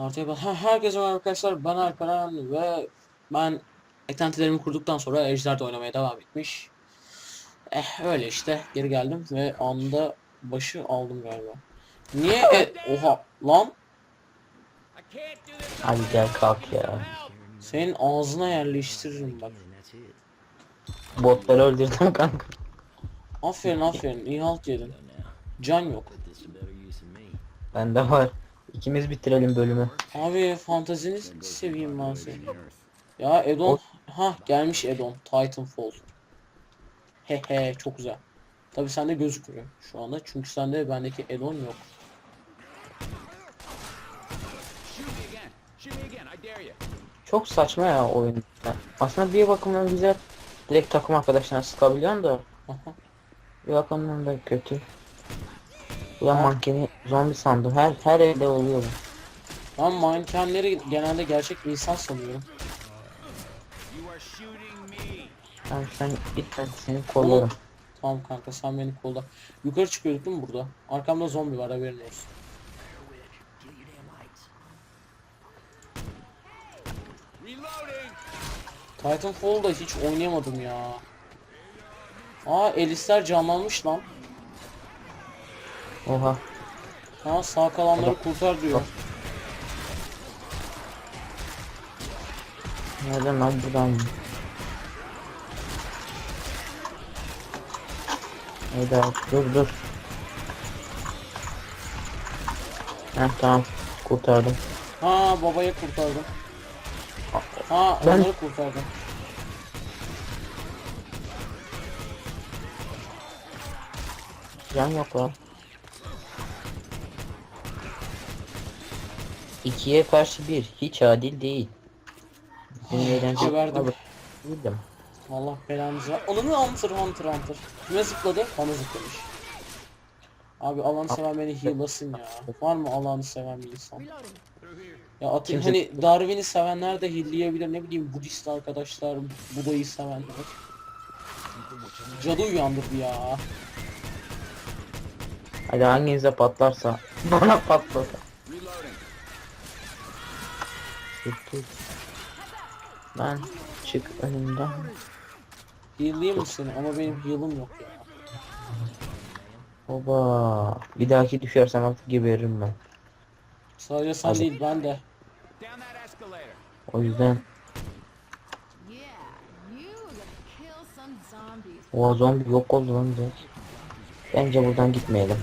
Artıya. Ha, herkese merhaba arkadaşlar. Ben Alperen ve ben eklentilerimi kurduktan sonra Ejder de oynamaya devam etmiş. Eh öyle işte. Geri geldim ve anda başı aldım galiba. Niye? E, oha lan Hadi gel kalk ya. senin ağzına yerleştiririm bak. Botları öldürdüm kanka. Aferin aferin iyi halt yedin. Can yok. Bende var. İkimiz bitirelim bölümü. Abi fantazini seveyim ben seni. Ya Edon. Ha gelmiş Edon. Titanfall. He he çok güzel. Tabi sende gözükmüyor şu anda çünkü sende bendeki Edon yok. Çok saçma ya oyun. Aslında bir bakımdan güzel. Direkt takım arkadaşlarına sıkabiliyorsun da Aha. bir bakımdan da kötü. Ulan mankeni zombi sandım. Her her evde oluyor bu. Ben mankenleri genelde gerçek insan sanıyorum. Tamam sen git ben seni kollarım. Tamam kanka sen beni kolla. Yukarı çıkıyorduk değil mi burada? Arkamda zombi var haberin olsun. Titanfall'da hiç oynayamadım ya. Aa Elisler canlanmış lan. Oha. Ha sağ kalanları kurtar diyor. Nereden lan buradan mı? Hayda dur dur. Heh tamam kurtardım. Ha babayı kurtardım. Ha Ben- onları kurtardım. Can yok lan. İkiye karşı bir hiç adil değil. Eğlence Geberdim. Değildim. Allah belanızı ver. Mu Hunter Hunter Hunter? Kime zıpladı? Bana zıplamış. Abi alanı seven beni heal'lasın ya. Var mı alanı seven bir insan? Ya atayım Kimse- hani Darwin'i sevenler de heal'leyebilir ne bileyim Budist arkadaşlar, Buda'yı sevenler. Cadı uyandırdı ya. Hadi hanginize patlarsa bana patlasa. Çık. Lan çık önümden. Heal'leyeyim mi seni ama benim heal'ım yok ya. Oba. Bir dahaki düşersem artık geberirim ben. Sadece sen Hadi. değil ben de. O yüzden o zombi yok oldu lan direkt. Bence buradan gitmeyelim.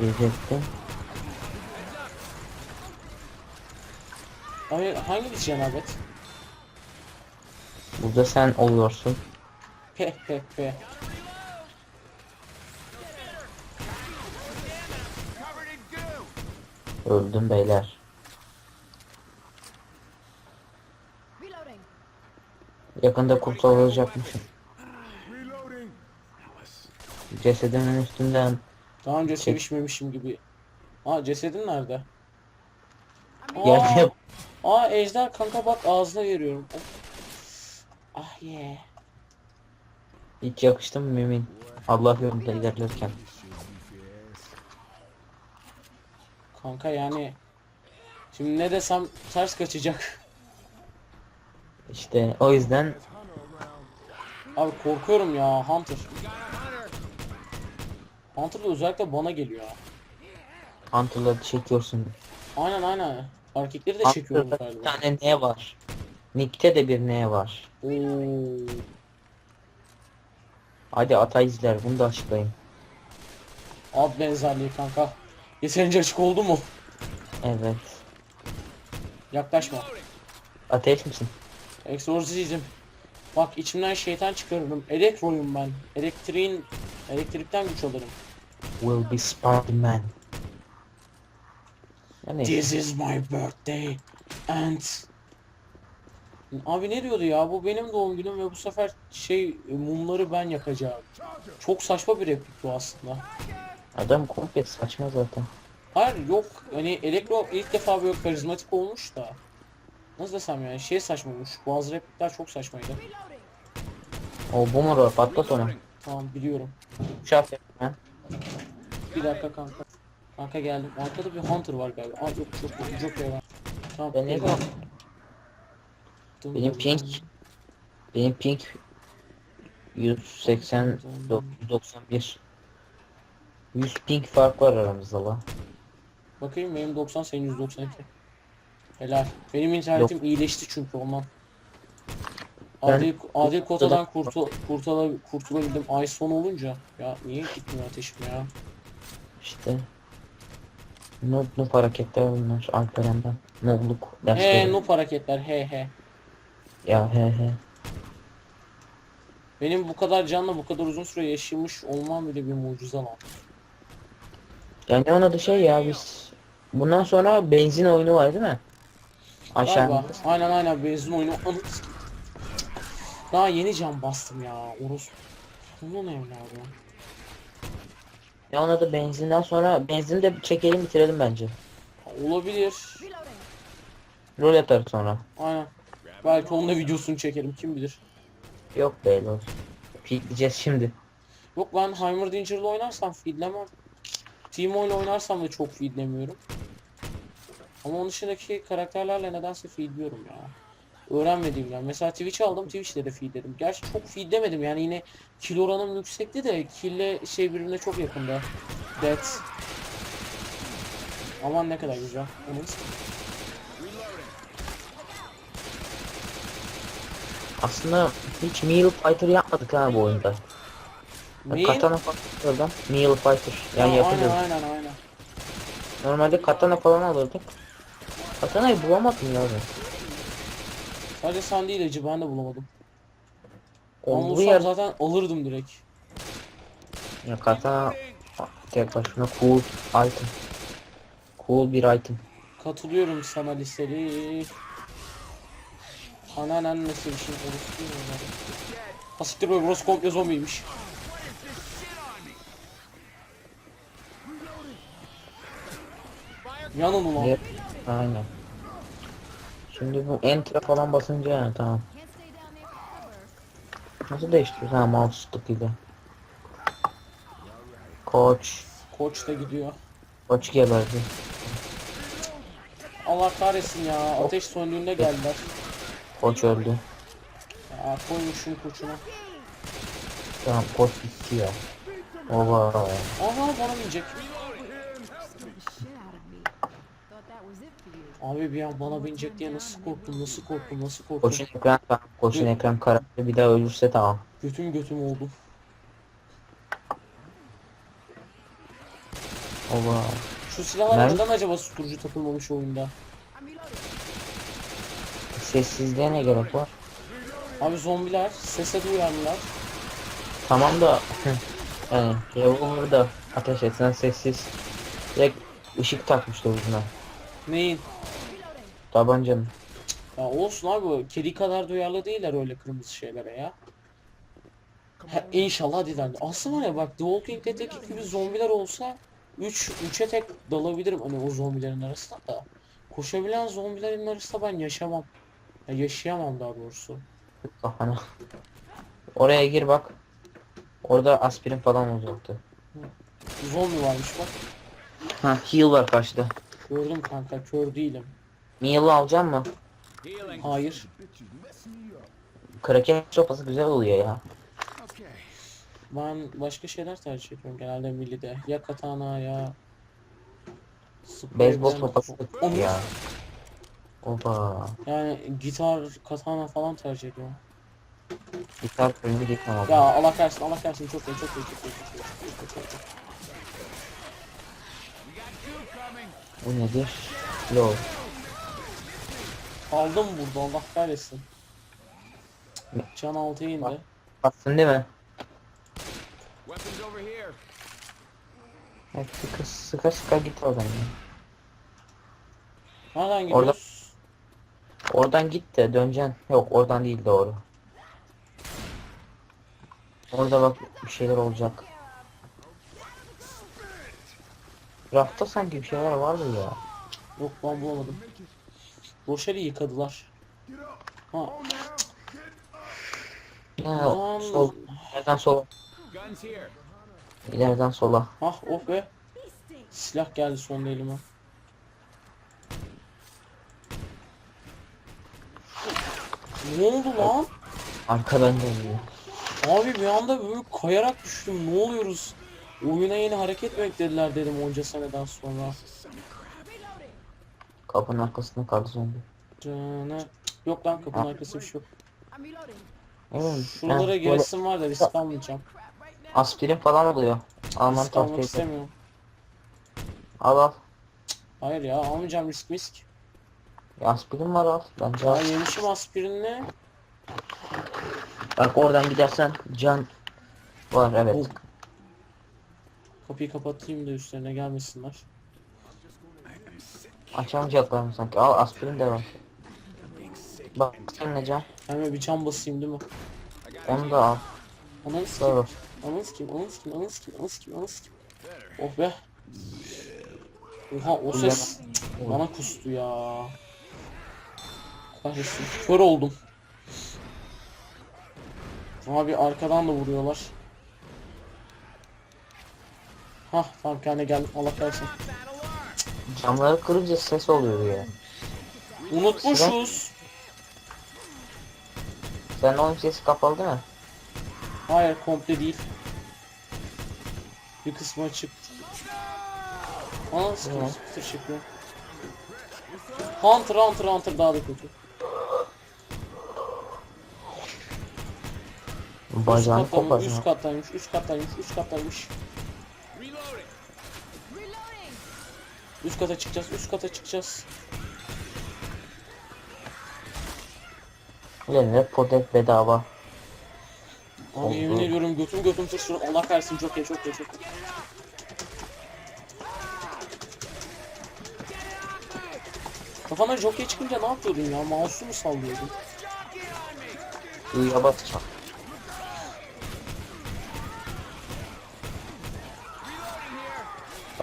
Diyecektim. Abi hangi cenabet? Burada sen oluyorsun. Peh peh peh. Öldüm beyler. Yakında kurtarılacakmışım. Cesedimin üstünden Daha önce sevişmemişim gibi. Aa cesedin nerede? yerde yap- Aa ejder kanka bak ağzına veriyorum. Ah ye. hiç yakıştı mı mümin? Allah yolunda ilerlerken. Kanka yani şimdi ne desem ters kaçacak. İşte o yüzden Abi korkuyorum ya Hunter. Hunter da özellikle bana geliyor. Hunter'la çekiyorsun. Aynen aynen. Erkekleri de çekiyorum Hunter'da bir galiba. tane ne var? Nick'te de bir ne var? Oo. Hadi ata izler bunu da açıklayın. Ad benzerliği kanka. Yeterince açık oldu mu? Evet. Yaklaşma. Ateş misin? Exorcizm. Bak içimden şeytan çıkarırım. Elektroyum ben. Elektriğin elektrikten güç alırım. Will be Spider-Man. Yani This is my birthday and Abi ne diyordu ya bu benim doğum günüm ve bu sefer şey mumları ben yakacağım. Çok saçma bir replik bu aslında. adam komple saçma zaten. Hayır yok hani Elektro ilk defa böyle karizmatik olmuş da. Nasıl desem yani şey saçmaymış. Bazı replikler çok saçmaydı. O boomer'ı patlat onu. Tamam biliyorum. Şaf ben. Bir dakika kanka. Kanka geldim. Arkada bir hunter var galiba. Aa yok yok yok yok yok. Tamam. Ben ne Benim pink benim pink 180 91 100 pink fark var aramızda la. Bakayım benim 90 senin 192. Helal. Benim internetim iyileşti çünkü ondan. Adil, adil kotadan kurtul, kurtula, kurtulabildim ay son olunca. Ya niye gitmiyor ateşim ya? İşte Noob noob hareketler bunlar Alperen'den. Noobluk He dersleri. noob hareketler he he. Ya he he. Benim bu kadar canla bu kadar uzun süre yaşamış olmam bile bir mucize lan. Yani ona da şey ya biz bundan sonra benzin oyunu var değil mi? Aşağı Aynen aynen benzin oyunu. Daha yeni can bastım ya. Orospu. Bunun evladı. Ya ona da benzinden sonra benzin de çekelim bitirelim bence. Olabilir. Rol yaparız sonra. Aynen. Belki onun da videosunu çekerim kim bilir. Yok be lol. Peekleyeceğiz şimdi. Yok ben Heimer Danger'la oynarsam feedlemem. Teemo ile oynarsam da çok feedlemiyorum. Ama onun dışındaki karakterlerle nedense feedliyorum ya. Öğrenmediğim yani. Mesela Twitch aldım Twitch'te de feedledim. Gerçi çok feedlemedim yani yine kill oranım yüksekti de kill'le şey birbirine çok yakında. Dead. Aman ne kadar güzel. Onun Aslında hiç Meal Fighter yapmadık ha bu oyunda. Neyi? Katana Fighter'dan Meal Fighter. Yani Ha, yapılıyor. aynen aynen aynen. Normalde katana falan alırdık. Katanayı bulamadım ya ben. Sadece sen değil Ece ben de bulamadım. Ama yer zaten alırdım direkt. ya katana tek başına cool item. Cool bir item. Katılıyorum sana listeli. Anneannen nasıl bir şey ya. Asiktir be burası komple zombiymiş. Yanın ulan. Yep. Aynen. Şimdi bu enter falan basınca yani tamam. Nasıl değiştiriyoruz ha mouse ile. Koç. Koç da gidiyor. Koç geberdi. Allah kahretsin ya. Ateş söndüğünde geldiler. Koç öldü. Ya koymuşum koçunu. Tamam koç gitti ya. Oba. Aha bana Abi bir an bana binecek diye nasıl korktum nasıl korktum nasıl korktum. Koçun ekran tamam. Koçun ekran kararı bir daha ölürse tamam. Götüm götüm oldu. Oba. Şu silahlar Ben- neden acaba susturucu takılmamış oyunda? Sessizliğe ne gerek var? Abi zombiler sese duyarlılar. Tamam da yani revolver'da ateş etsen sessiz. Direkt ışık takmıştı ucuna. Neyin? Tabancanın. Ya olsun abi kedi kadar duyarlı değiller öyle kırmızı şeylere ya. Ha, inşallah dilendi. Aslında var ya bak The Walking Dead'deki gibi zombiler olsa 3 3'e tek dalabilirim hani o zombilerin arasında da. Koşabilen zombilerin arasında ben yaşamam. Ya yaşayamam daha doğrusu. Kafana. Oraya gir bak. Orada aspirin falan olacaktı. Zombi varmış bak. Ha heal var karşıda. Gördüm kanka kör değilim. Meal'ı alacak mı? Hayır. Kraken sopası güzel oluyor ya. Ben başka şeyler tercih ediyorum genelde millide. Ya katana ya... Beyzbol spreyden- sopası Onu- ya. Oba. Yani gitar, katana falan tercih ediyorum. Gitar gitmem abi. Ya Allah kahretsin, Allah kahretsin çok iyi, çok iyi, çok iyi, çok iyi, çok iyi, çok iyi, çok iyi. Bu nedir? Low. Kaldım burada Allah kahretsin. Can altıya indi. Baksın değil mi? Evet, sıkı sıkı sıkı git oradan ya. Nereden gidiyoruz? Oradan git de döneceksin. Yok oradan değil doğru. Orada bak bir şeyler olacak. Rafta sanki bir şeyler vardı ya. Yok ben bulamadım. Roşer'i yıkadılar. Ha, Ya, sol, ileriden sola, ileriden sola. ah oh be. Silah geldi sonunda elime. Ne oldu lan? Arkadan geliyor. Abi bir anda böyle kayarak düştüm. Ne oluyoruz? Oyuna yeni hareket mi eklediler dedim onca seneden sonra. Kapının arkasında kaldı zombi. Canı. Yok lan kapının Ha. arkası bir şey yok. Emin Şuralara böyle giresim var da risk almayacağım. aspirin falan oluyor. Almanı Risk almak tavsiye ederim. istemiyorum. Al al. Hayır ya almayacağım risk misk. Ya aspirin var al. Bence Ya yemişim aspirinle. Bak oradan gidersen can var evet. Kapıyı kapatayım da üstlerine gelmesinler. Açamayacaklar mı sanki? Al aspirin de var. Bak sen ne can? Hemen bir cam basayım değil mi? Onu da al. Ananı sikeyim. Doğru. Ananı sikeyim, ananı sikeyim, ananı sikeyim, ananı sikeyim, ananı. Oh be. Oha o ses bana kustu ya. Kahretsin. Kör oldum. Abi arkadan da vuruyorlar. Hah tamam kendine geldim Allah kahretsin. Camları kırınca ses oluyor ya. Unutmuşuz. Sen onun sesi kapalı değil mi? Hayır komple değil. Bir kısmı açık. Aa sıkıntı sıkıntı çıkıyor. Hunter Hunter Hunter daha da kötü. Üst Bacağını kattaymış, kopardı. üst kattaymış, üst kattaymış, üst kattaymış. Üst kata çıkacağız, üst kata çıkacağız. Ileride podet bedava. Abi Oldu. yemin ediyorum götüm götüm tırsıyorum. Allah kahretsin çok iyi, çok iyi, çok iyi. Kafana jockey çıkınca ne yapıyordun ya? Mouse'u mu sallıyordun? Duyuya basacağım.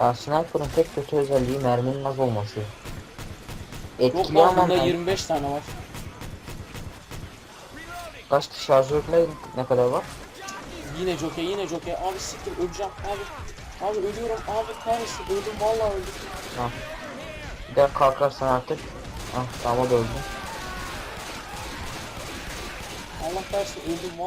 Ya sniper'ın tek kötü özelliği merminin az olması. Yok Etkili lan ama bunda mermi- 25 tane var. kaç şarjörler ne kadar var? Yine jockey, yine jockey. Abi siktir öleceğim abi. Abi ölüyorum abi kahretsin öldüm vallahi öldüm. Bir daha kalkarsan artık. Ah tamam o da öldü. Allah kahretsin öldüm vallahi.